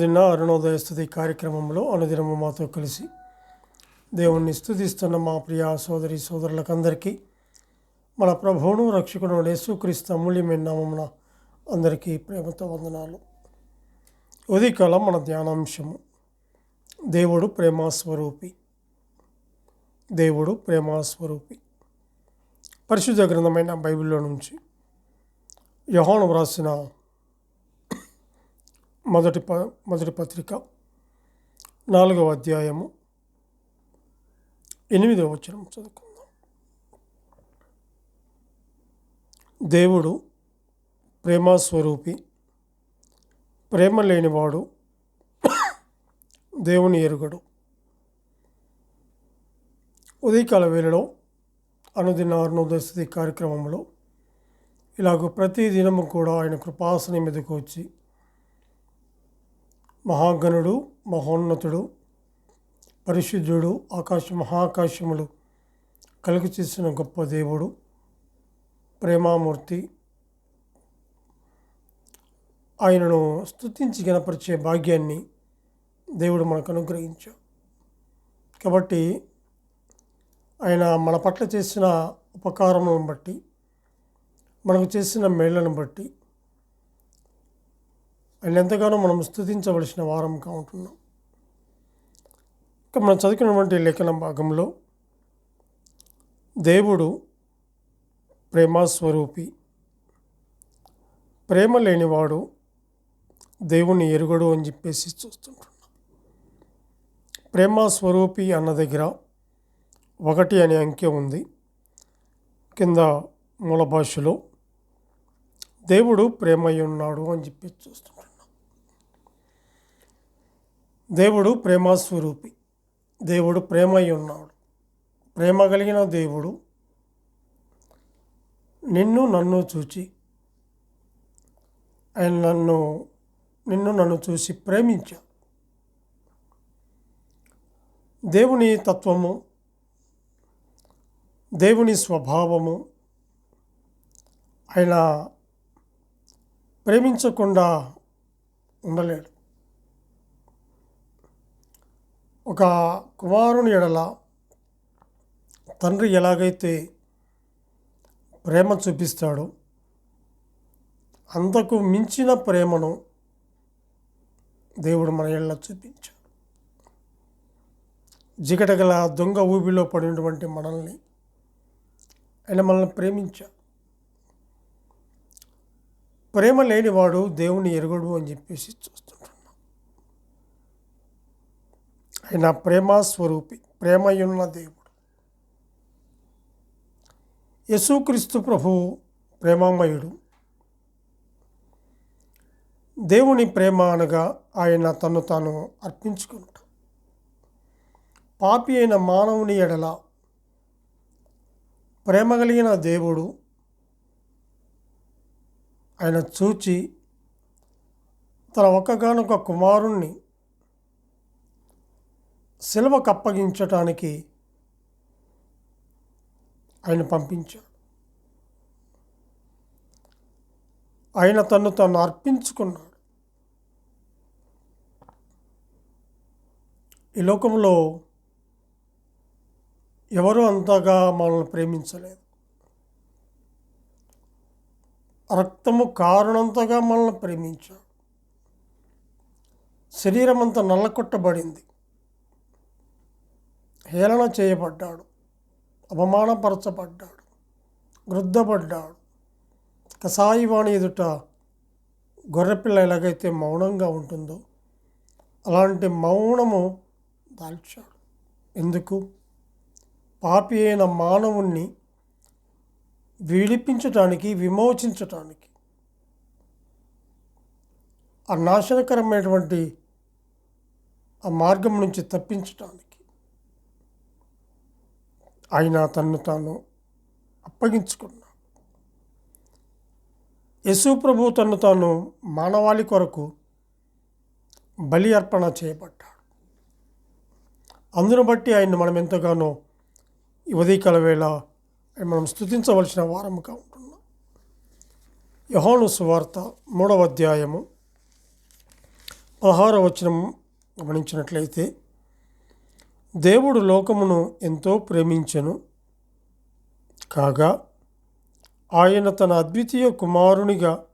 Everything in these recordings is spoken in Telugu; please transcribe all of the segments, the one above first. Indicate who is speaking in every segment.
Speaker 1: అనుదిన అరుణోదయ స్థుతి కార్యక్రమంలో అనుదినము మాతో కలిసి దేవుణ్ణి స్థుతిస్తున్న మా ప్రియ సోదరి సోదరులకందరికీ మన ప్రభువును రక్షకుడు యేసుక్రీస్తు అమూల్యమైన నామమున అందరికీ ప్రేమతో వందనాలు. ఉదయకాలం మన ధ్యానాంశము దేవుడు ప్రేమాస్వరూపి దేవుడు ప్రేమాస్వరూపి పరిశుద్ధ గ్రంథమైన బైబిల్లో నుంచి యోహాను వ్రాసిన మొదటి ప మొదటి పత్రిక. నాలుగవ అధ్యాయము. ఎనిమిదవ వచనం చదువుకుందాం. దేవుడు ప్రేమస్వరూపి. ప్రేమ లేనివాడు దేవుని ఎరుగడు. ఉదయకాల వేళలో అనుదిన అరుణోదయస్థితి కార్యక్రమంలో ఇలాగ ప్రతి దినము కూడా ఆయన కృపాసనం మీదకు వచ్చి మహాగణుడు మహోన్నతుడు పరిశుద్ధుడు ఆకాశ మహాకాశములు కలిగి చేసిన గొప్ప దేవుడు ప్రేమామూర్తి. ఆయనను స్తుతించి గణపరిచే భాగ్యాన్ని దేవుడు మనకు అనుగ్రహించాడు. కాబట్టి ఆయన మన పట్ల చేసిన ఉపకారములను బట్టి మనకు చేసిన మేళ్ళను బట్టి ఆయన ఎంతగానో మనం స్థుతించవలసిన వారంగా ఉంటున్నాం ఇక మనం చదివినటువంటి లేఖన భాగంలో దేవుడు ప్రేమస్వరూపి ప్రేమ లేనివాడు దేవుని ఎరుగడు అని చెప్పేసి చూస్తుంటున్నాం. ప్రేమ స్వరూపి అన్న దగ్గర ఒకటి అనే అంకె ఉంది. కింద మూల భాషలో దేవుడు ప్రేమయ్య ఉన్నాడు అని చెప్పి చూస్తున్నాం దేవుడు ప్రేమస్వరూపి. దేవుడు ప్రేమయ్య ఉన్నాడు ప్రేమ కలిగిన దేవుడు నిన్ను నన్ను చూచి ఆయన నన్ను నిన్ను నన్ను చూసి ప్రేమించాడు. దేవుని తత్వము దేవుని స్వభావము ఆయన ప్రేమించకుండా ఉండలేడు. ఒక కుమారుని ఎడల తండ్రి ఎలాగైతే ప్రేమ చూపిస్తాడో అంతకు మించిన ప్రేమను దేవుడు మన ఇళ్ళ చూపించాడు. జిగటగల దొంగ ఊబిలో పడినటువంటి మనల్ని ఆయన మనల్ని ప్రేమించాడు. ప్రేమ లేనివాడు దేవుని ఎరుగడు అని చెప్పేసి చూస్తున్నాడు ఆయన ప్రేమ స్వరూపి ప్రేమయున్న దేవుడు. యేసుక్రీస్తు ప్రభు ప్రేమామయుడు. దేవుని ప్రేమ అనగా ఆయన తను తాను అర్పించుకుంటాడు పాపి అయిన మానవుని ఎడల ప్రేమ కలిగిన దేవుడు ఆయన చూచి తన ఒక్కగానొక కుమారుణ్ణి సెలవుకు అప్పగించటానికి ఆయన పంపించాడు ఆయన తను తను అర్పించుకున్నాడు. ఈ లోకంలో ఎవరు అంతగా మనల్ని ప్రేమించలేదు. రక్తము కారణంతగా మనల్ని ప్రేమించాడు. శరీరం అంతా నల్లకొట్టబడింది. హేళన చేయబడ్డాడు. అవమానపరచబడ్డాడు వృద్ధపడ్డాడు. కసాయివాణి ఎదుట గొర్రెపిల్ల ఎలాగైతే మౌనంగా ఉంటుందో అలాంటి మౌనము దాల్చాడు. ఎందుకు? పాపి అయిన మానవుణ్ణి విడిపించటానికి విమోచించటానికి. ఆ నాశనకరమైనటువంటి ఆ మార్గం నుంచి తప్పించటానికి. ఆయన తన్ను తాను అప్పగించుకున్నాడు. యశు ప్రభు తన్ను తాను మానవాళి కొరకు బలి అర్పణ చేయబడ్డాడు. అందును బట్టి ఆయన మనం ఎంతగానో ఉదయకాల వేళ మనం స్థుతించవలసిన వారముగా ఉంటున్నాం. యహోను సువార్త మూడవ అధ్యాయము పదహారవ వచనం గమనించినట్లయితే దేవుడు లోకమును ఎంతో ప్రేమించెను. కాగా ఆయన తన అద్వితీయ కుమారునిగా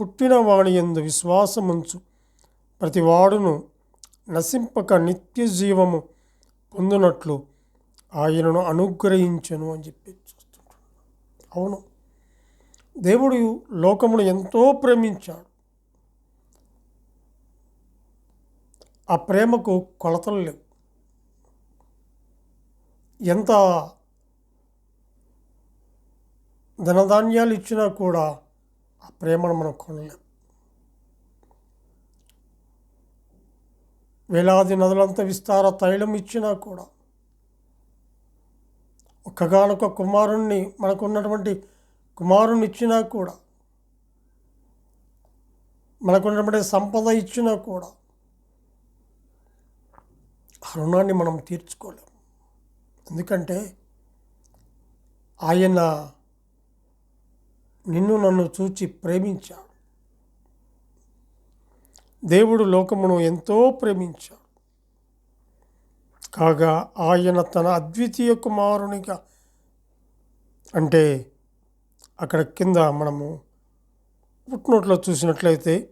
Speaker 1: పుట్టిన వాణి ఎందు విశ్వాసముంచు. ప్రతివాడును నశింపక నిత్య జీవము పొందునట్లు ఆయనను అనుగ్రహించను అని చెప్పి చూస్తుంటాం అవును. దేవుడు లోకమును ఎంతో ప్రేమించాడు. ఆ ప్రేమకు కొలతలు లేవు. ఎంత ధనధాన్యాలు ఇచ్చినా కూడా ఆ ప్రేమను మనం కొనలేం. వేలాది నదులంత విస్తార తైలం ఇచ్చినా కూడా ఒక్కగానొక కుమారుణ్ణి మనకున్నటువంటి కుమారుణ్ణి కుమారుని ఇచ్చినా కూడా మనకున్నటువంటి సంపద ఇచ్చినా కూడా ఆ రుణాన్ని మనం తీర్చుకోలేం. ఎందుకంటే ఆయన నిన్ను నన్ను చూచి ప్రేమించాడు. దేవుడు లోకమును ఎంతో ప్రేమించాడు. కాగా ఆయన తన అద్వితీయ కుమారునిగా అంటే అక్కడ కింద మనము పుట్టినట్లో చూసినట్లయితే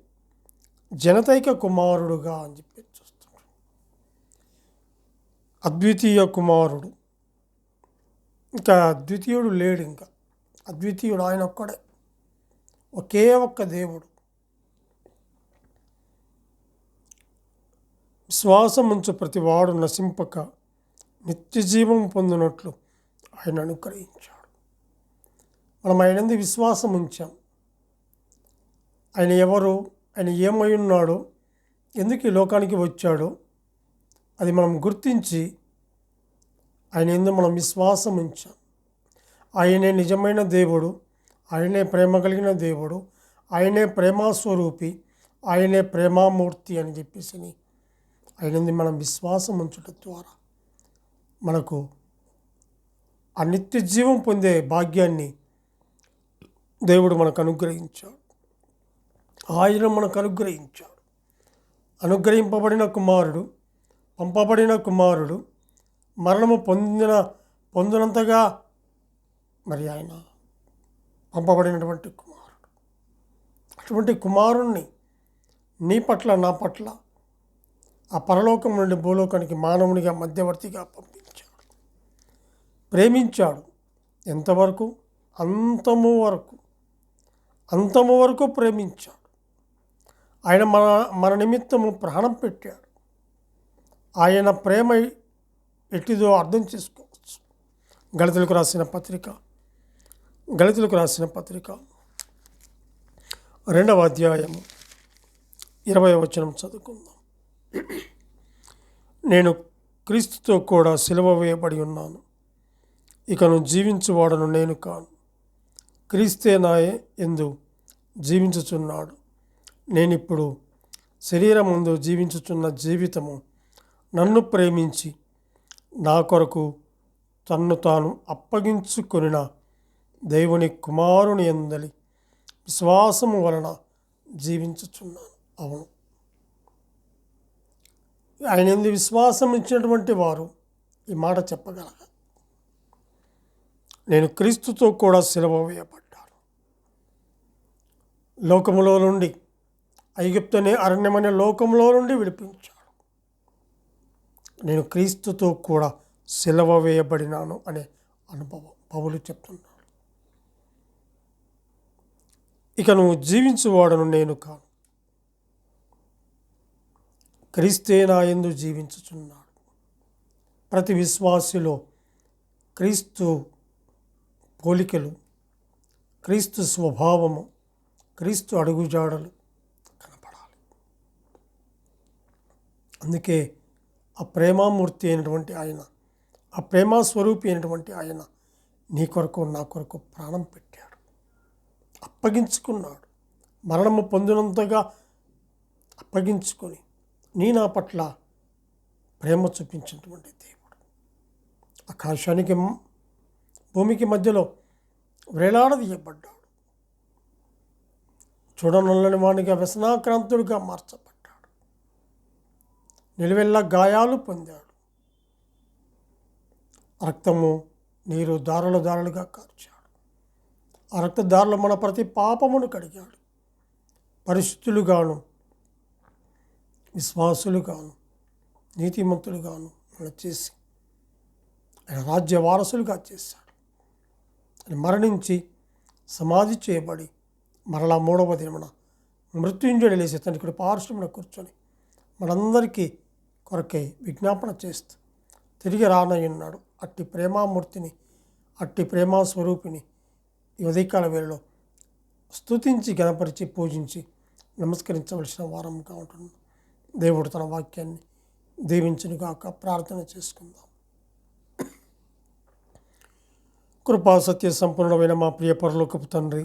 Speaker 1: జనతైక కుమారుడుగా అని చెప్పి చూస్తున్నాడు. అద్వితీయ కుమారుడు. ఇంకా ద్వితీయుడు లేడు ఇంకా. అద్వితీయుడు ఆయన ఒక్కడే. ఒకే ఒక్క దేవుడు. విశ్వాసముంచు ప్రతివాడు నశింపక నిత్య జీవం పొందినట్లు ఆయన అనుగ్రహించాడు. మనం ఆయనంది విశ్వాసం ఉంచాం ఆయన ఎవరు? ఆయన ఏమై ఉన్నాడో? ఎందుకు ఈ లోకానికి వచ్చాడో? అది మనం గుర్తించి ఆయన ఎందు మనం విశ్వాసం ఉంచాం. ఆయనే నిజమైన దేవుడు ఆయనే ప్రేమ కలిగిన దేవుడు ఆయనే ప్రేమాస్వరూపి ఆయనే ప్రేమామూర్తి అని చెప్పేసి ఆయనంది మనం విశ్వాసం ఉంచడం ద్వారా మనకు ఆ నిత్య జీవం పొందే భాగ్యాన్ని దేవుడు మనకు అనుగ్రహించాడు. ఆయన మనకు అనుగ్రహించాడు. అనుగ్రహింపబడిన కుమారుడు పంపబడిన కుమారుడు మరణము పొందిన పొందినంతగా మరి ఆయన పంపబడినటువంటి కుమారుడు. అటువంటి కుమారుణ్ణి నీ పట్ల నా పట్ల ఆ పరలోకం నుండి భూలోకానికి మానవునిగా మధ్యవర్తిగా పంపించాడు. ప్రేమించాడు ఎంతవరకు? అంతము వరకు. అంతము వరకు ప్రేమించాడు. ఆయన మన మన నిమిత్తము ప్రాణం పెట్టాడు. ఆయన ప్రేమ ఎట్టిదో అర్థం చేసుకోవచ్చు గళితులకు రాసిన పత్రిక గళితులకు రాసిన పత్రిక. రెండవ అధ్యాయము ఇరవై వచనం చదువుకుందాం. నేను క్రీస్తుతో కూడా సిలువ వేయబడి ఉన్నాను. ఇకను జీవించువాడను నేను కాను. క్రీస్తే నాయే ఎందు జీవించుచున్నాడు. నేనిప్పుడు శరీరం ముందు జీవించుచున్న జీవితము నన్ను ప్రేమించి నా కొరకు తన్ను తాను అప్పగించుకొనిన దేవుని కుమారుని ఎందలి విశ్వాసము వలన జీవించుచున్నాను. అవును. ఆయన ఎందు విశ్వాసం ఇచ్చినటువంటి వారు ఈ మాట చెప్పగలగ. నేను క్రీస్తుతో కూడా సెలవు వేయబడ్డాను. లోకములో నుండి ఐగుప్తుని అరణ్యమనే లోకంలో నుండి విడిపించు నేను క్రీస్తుతో కూడా సెలవ వేయబడినాను అనే అనుభవం పౌలు చెప్తున్నాడు. ఇక నువ్వు జీవించువాడను నేను కాను. క్రీస్తే నా ఎందు జీవించుచున్నాడు. ప్రతి విశ్వాసిలో క్రీస్తు పోలికలు క్రీస్తు స్వభావము క్రీస్తు అడుగుజాడలు కనపడాలి. అందుకే ఆ ప్రేమామూర్తి అయినటువంటి ఆయన ఆ ప్రేమస్వరూపి అయినటువంటి ఆయన నీ కొరకు నా కొరకు ప్రాణం పెట్టాడు. అప్పగించుకున్నాడు. మరణము పొందినంతగా అప్పగించుకొని నీ నా పట్ల ప్రేమ చూపించినటువంటి దేవుడు. ఆకాశానికి భూమికి మధ్యలో వేలాడదీయబడ్డాడు. చూడనల్లని వాడిగా వ్యసనాక్రాంతుడిగా మార్చబడ్డాడు. నిలువెల్ల గాయాలు పొందాడు. రక్తము నీరు దారుల దారులుగా కార్చాడు. ఆ రక్తదారులు మన ప్రతి పాపమును కడిగాడు. పరిశుద్ధులుగాను విశ్వాసులుగాను నీతిమంతులుగాను మన చేసి ఆయన రాజ్య వారసులుగా చేశాడు. ఆయన మరణించి సమాధి చేయబడి మరలా మూడవ దినమున మృత్యుంజుడు లేచి తన ఇక్కడ పార్శ్వమున కూర్చొని మనందరికీ కొరకై విజ్ఞాపన చేస్తూ తిరిగి రానయ్యున్నాడు. అట్టి ప్రేమామూర్తిని అట్టి ప్రేమా స్వరూపిణి ఈ ఉదయకాల వేళలో స్తుతించి గణపరిచి పూజించి నమస్కరించవలసిన వారంగా ఉంటుంది దేవుడు తన వాక్యాన్ని దీవించునుగాక ప్రార్థన చేసుకుందాం. కృపా సత్య సంపూర్ణమైన మా ప్రియ పరలోకపు తండ్రి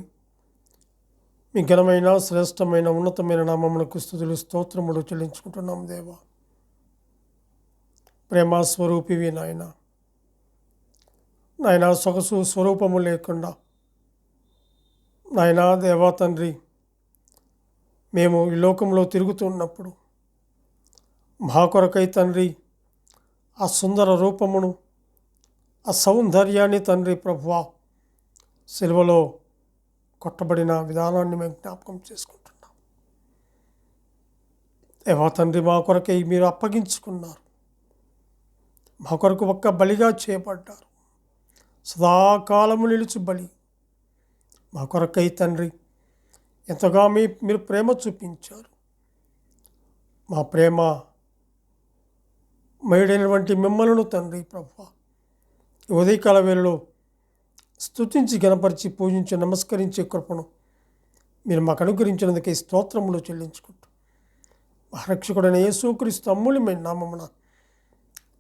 Speaker 1: మీ ఘనమైన శ్రేష్టమైన ఉన్నతమైన నామమునకు స్థుతులు స్తోత్రములు చెల్లించుకుంటున్నాం దేవా. ప్రేమ స్వరూపివి నాయన. నాయన సొగసు స్వరూపము లేకుండా. నాయనా దేవా తండ్రి మేము ఈ లోకంలో తిరుగుతున్నప్పుడు మా కొరకై తండ్రి ఆ సుందర రూపమును ఆ సౌందర్యాన్ని తండ్రి ప్రభువా సిలువలో కొట్టబడిన విధానాన్ని మేము జ్ఞాపకం చేసుకుంటున్నాం. దేవా తండ్రి మా కొరకై మీరు అప్పగించుకున్నారు. మా కొరకు ఒక్క బలిగా చేపడ్డారు సదాకాలము నిలుచు బలి. మా కొరకై తండ్రి ఎంతగా మీ మీరు ప్రేమ చూపించారు. మా ప్రేమ మయుడైనటువంటి మిమ్మలను తండ్రి ప్రభు ఉదయకాల వేళలో స్తుతించి గణపరిచి పూజించి నమస్కరించే కృపను మీరు మాకు అనుగ్రహించినందుకే స్తోత్రములు చెల్లించుకుంటూ. మా రక్షకుడైన యేసుక్రీస్తు మీ నామమున